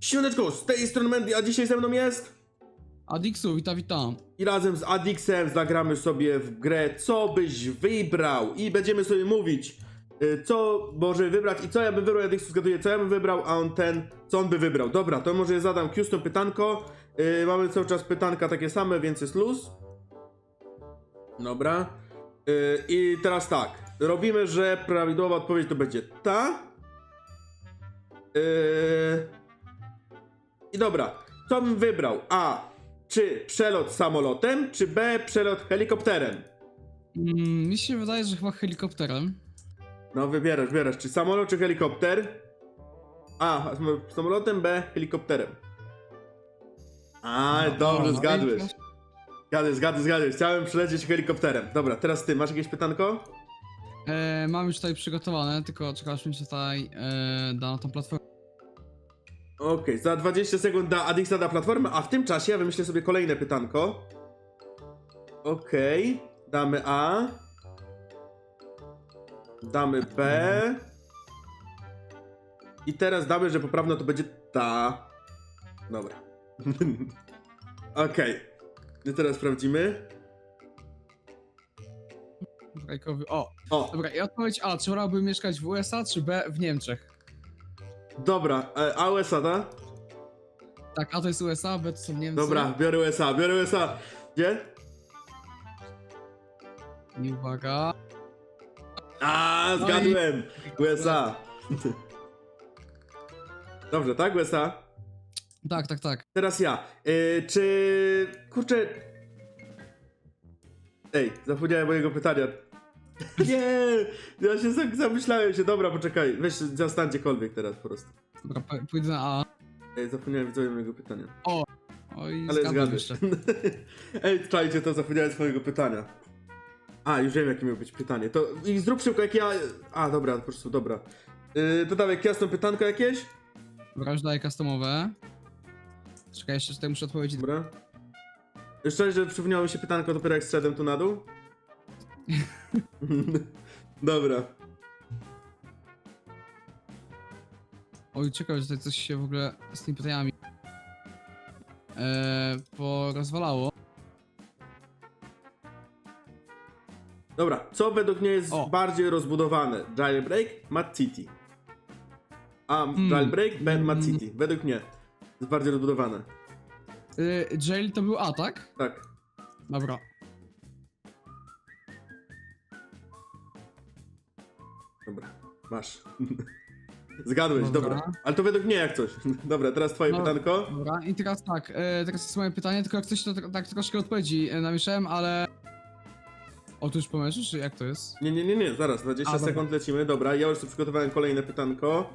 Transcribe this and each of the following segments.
Siemaneczko, z tej strony Mandy, a dzisiaj ze mną jest... Adixu, witam, witam. I razem z Adixem zagramy sobie w grę Co byś wybrał i będziemy sobie mówić y, co może wybrać i co ja bym wybrał, Adixu zgaduje co ja bym wybrał, a on ten, co on by wybrał. Dobra, to może zadam custom pytanko. Y, mamy cały czas pytanka takie same, więc jest luz. Dobra. Y, I teraz tak, robimy, że prawidłowa odpowiedź to będzie ta. Y, I dobra, co bym wybrał? A. Czy przelot samolotem, czy B. Przelot helikopterem? Mm, mi się wydaje, że chyba helikopterem. No wybierasz, wybierasz, czy samolot, czy helikopter? A. sam- Samolotem, B. Helikopterem. A, No, dobrze, no, zgadłeś. Zgadłeś, zgadłeś, zgadłeś. Chciałem przylecieć helikopterem. Dobra, teraz ty, masz jakieś pytanko? E, mam już tutaj przygotowane, tylko czekaj, aż mi się tutaj e, na tą platformę. Okej, za 20 sekund da Adixa da platformę, a w tym czasie ja wymyślę sobie kolejne pytanko. Okej, damy A. Damy B. I teraz damy, że poprawno to będzie ta. Dobra. Okej. I teraz sprawdzimy. Rajkowy. O, O, dobra, i odpowiedź A, czy wolałbym mieszkać w USA, czy B w Niemczech? Dobra. e, A USA, da? Tak, A to jest USA, B to są Niemcy. Dobra, biorę USA, biorę USA. Gdzie? I uwaga. A, No i- zgadłem! USA. Dobrze, tak, USA? Tak, tak, tak. Teraz ja. Yy, czy. Kurczę. Ej, zapomniałem mojego pytania. Nie! Ja się za- zamyślałem się. Dobra, poczekaj. Weź zastań gdziekolwiek teraz po prostu. Dobra, p- pójdę na A. Ej, zapomniałem widzowie mojego pytania. Oj, Ale zgadłem zgadłeś. jeszcze. Ej, czajcie to, zapomniałem swojego pytania. A, już wiem jakie miało być pytanie. To i zrób szybko jak ja. A, dobra, po prostu, dobra. Yy, to dawaj jasno pytanko jakieś? Dobra, już daję customowe. Czekaj, jeszcze tutaj muszę odpowiedzieć. Dobra. Jeszcze, że przypomniało mi się pytanko dopiero jak zszedłem tu na dół. Dobra. Oj, czekaj, że tutaj coś się w ogóle z tymi pytaniami e, porozwalało. Dobra, co według mnie jest O. bardziej rozbudowane? Jailbreak, Mad City. A, Hmm. Jailbreak, B, Mad. City. Według mnie jest bardziej rozbudowane. Y, jail to był A, tak? Tak. Dobra. Dobra, masz. Zgadłeś, dobra. Dobra. Ale to według mnie jak coś. Dobra, teraz twoje No. pytanko. Dobra, i teraz tak, e, teraz jest moje pytanie, tylko jak coś to tak troszkę odpowiedzi e, namieszałem, ale... O, tu już czy jak to jest? Nie, nie, nie, nie, zaraz, 20 A, dobra. sekund lecimy. Dobra, ja już sobie przygotowałem kolejne pytanko.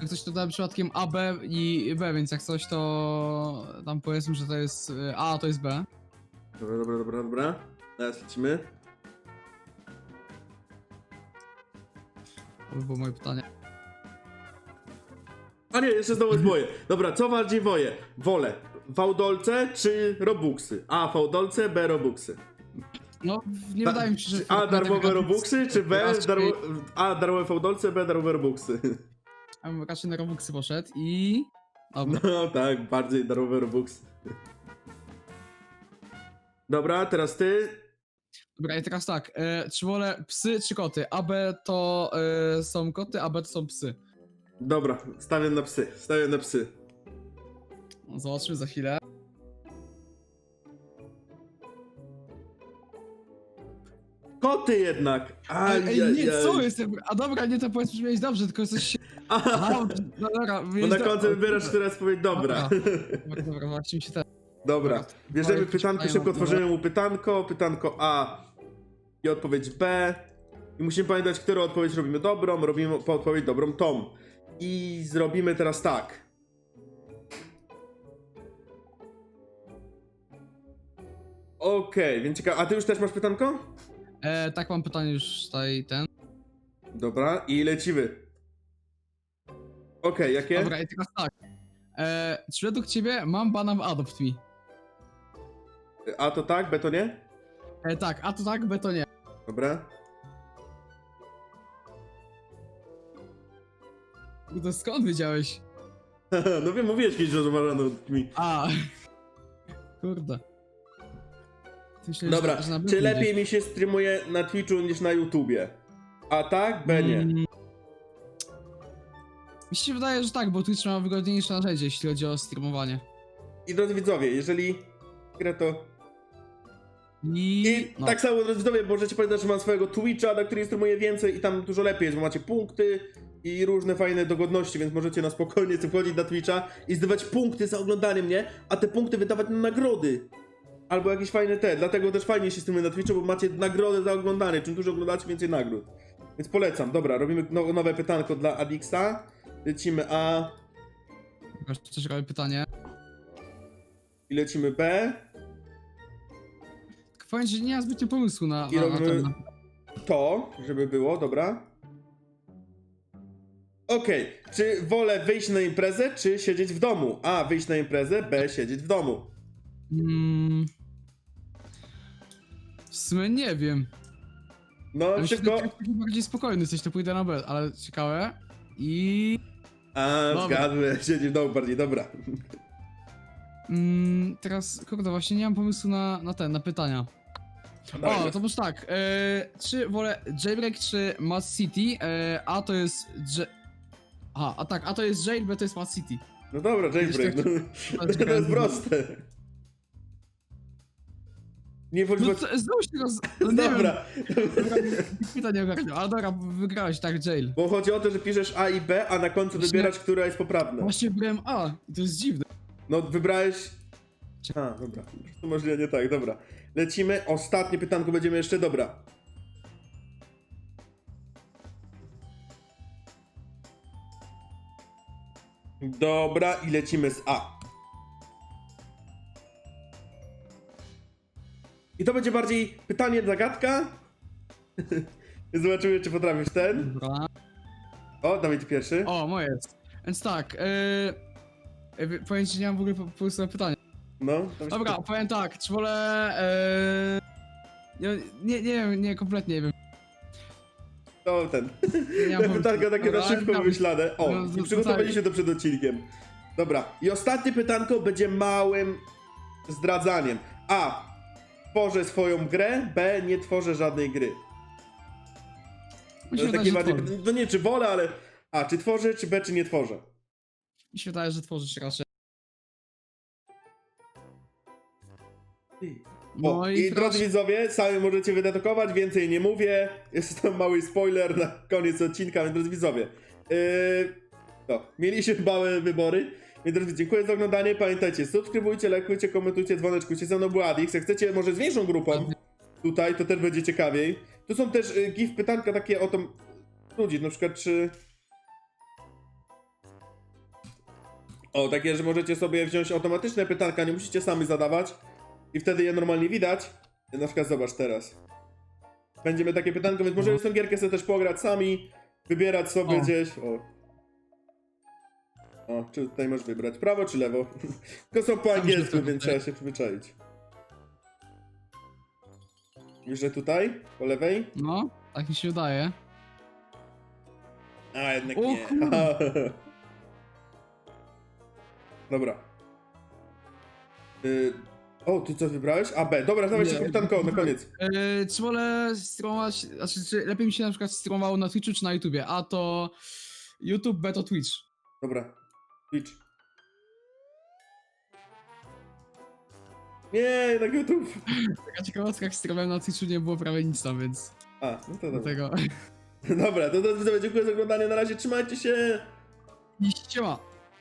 Jak coś to dałem przypadkiem A, B i B, więc jak coś to... Tam powiedzmy, że to jest e, a to jest B. Dobra, dobra, dobra, dobra. Teraz lecimy. To by było moje pytanie. A nie, jeszcze znowu jest moje. Dobra, co bardziej woje? Wolę fałdolce czy robuxy? A, fałdolce, B, robuxy. No, nie wydaje mi się, że... A, darmowe robuxy, czy B, Raczej- darmo... A, darmowe fałdolce, B, darmowe robuxy. Ja bym raczej na Robuxy poszedł i... Dobra. No tak, bardziej darmowe robuxy. Dobra, teraz ty. Dobra, i teraz tak, e, czy wolę psy czy koty? AB to e, są koty, AB to są psy. Dobra, stawię na psy, stawię na psy. No, Zobaczmy za chwilę. Koty jednak! Ej, aj, nie, co jest? A dobra, nie to powiedzmy, że miałeś dobrze, tylko coś się... Aha, no dobra, Bo na końcu wybierasz, która jest odpowiedź dobra. Dobra, dobra, właśnie mi się ten... Dobra, bierzemy pytanko, szybko tworzymy mu pytanko, pytanko A i odpowiedź B. I musimy pamiętać, którą odpowiedź robimy dobrą, robimy po odpowiedź dobrą tą. I zrobimy teraz tak. Okej, więc ciekawe. A ty już też masz pytanko? E, tak, mam pytanie już tutaj, ten. Dobra, i lecimy. Okej, jakie? Dobra, i teraz tak. E, czy według ciebie mam bana w Adopt Me? A to tak, B to nie? E, tak, a to tak, B to nie. Dobra. To skąd wiedziałeś? no wiem, mówiłeś kiedyś, że rozmawiano mi. A. Kurde. Dobra, że, że na czy lepiej mi się streamuje na Twitchu niż na YouTubie? A tak? B nie. Mm. Mi się wydaje, że tak, bo Twitch ma wygodniejsze narzędzie, jeśli chodzi o streamowanie. I drodzy widzowie, jeżeli grę to... I, I no. tak samo drodzy widzowie, możecie pamiętać, że mam swojego Twitcha, na którym streamuję więcej i tam dużo lepiej jest, bo macie punkty i różne fajne dogodności, więc możecie na spokojnie sobie wchodzić na Twitcha i zdobywać punkty za oglądanie mnie, a te punkty wydawać na nagrody. Albo jakieś fajne te, dlatego też fajnie się streamuje na Twitchu, bo macie nagrodę za oglądanie, czym dużo oglądacie, więcej nagród. Więc polecam, dobra, robimy no, nowe pytanko dla Adixa. Lecimy A Jeszcze ciekawe pytanie. i lecimy B. Powiem, że nie mam zbytnio pomysłu na, I na, na robimy ten. Na... to, żeby było, dobra. Okej, czy wolę wyjść na imprezę, czy siedzieć w domu? A, wyjść na imprezę, B, siedzieć w domu. Mm. W sumie nie wiem. No, Ale szybko. Taki bardziej spokojny coś, to pójdę na B, ale ciekawe. I... A, Dobra. zgadłem, siedzieć w domu bardziej, dobra. Mm, teraz, kurde, właśnie nie mam pomysłu na, na ten, na pytania. O, to może tak. E, czy wolę Jailbreak czy Mad City? E, a to jest. J... A, a tak, a to jest Jail, B to jest Mad City. No dobra, jailbreak, no. To jest proste. Nie No w... to, znowu się teraz. No nie Dobra, wiem, pytań nie ogarniał, ale dobra, wygrałeś, tak, Jail. bo chodzi o to, że piszesz A i B, a na końcu Właśnie- wybierasz, która jest poprawna. Właśnie wybrałem A i to jest dziwne. No, wybrałeś... A, dobra, to możliwe nie tak, dobra. Lecimy, ostatnie pytanko będziemy jeszcze, dobra. Dobra, i lecimy z A. I to będzie bardziej pytanie, zagadka. Zobaczymy, czy potrafisz ten. Dobra. O, Dawid pierwszy. O, moje jest. Więc tak, e, powiem ci, nie mam w ogóle po- pomysłu na pytanie. No, Dawid- Dobra, powiem tak, czy wolę. E, nie, nie, wiem, nie, kompletnie nie wiem. To ten. Nie mam Te pomysłu. pytanka takie na Dobra, szybko wymyślane. O, No, i to- przygotowaliśmy to przed odcinkiem. Dobra, i ostatnie pytanko będzie małym zdradzaniem. A. Tworzę swoją grę. B. Nie tworzę żadnej gry. Mi To się wydaje, że bardziej, to nie czy wolę, ale A. Czy tworzę, czy B, czy nie tworzę. Mi się wydaje, że tworzysz raczej. O, No i, i, drodzy proszę, widzowie, sami możecie wydedukować, więcej nie mówię. Jest to mały spoiler na koniec odcinka, więc drodzy widzowie. Yy, to, mieliśmy małe wybory. Więc drodzy, dziękuję za oglądanie. Pamiętajcie, subskrybujcie, lajkujcie, komentujcie, dzwoneczkujcie. Ze mną był Adix. Jak chcecie może z większą grupą tutaj, to też będzie ciekawiej. Tu są też y, gif pytanka takie o to ludzi, na przykład czy... O, takie, że możecie sobie wziąć automatyczne pytanka, nie musicie sami zadawać i wtedy je normalnie widać. Na przykład zobacz teraz. Będziemy takie pytanko, więc możemy z tą gierkę sobie też pograć sami, wybierać sobie O. gdzieś. O. O, czy tutaj masz wybrać prawo czy lewo? Tylko są po że angielsku, więc trzeba się przyzwyczaić. Już, że tutaj? Po lewej? No, tak mi się wydaje. A, jednak O nie. kurde. Dobra. Y, o, ty co wybrałeś? A, B. Dobra, dawaj Nie. jeszcze pytanko na koniec. Yy, czy wolę streamować, znaczy, czy lepiej mi się na przykład streamowało na Twitchu czy na YouTubie? A to YouTube, B to Twitch. Dobra. Twitch. Nie, na YouTube. Taka ciekawostka, jak streamowałem na Twitchu nie było prawie nic tam, więc A, no to dobra. dlatego... Dobra, to do widzenia, dziękuję za oglądanie. Na razie trzymajcie się. I ściema.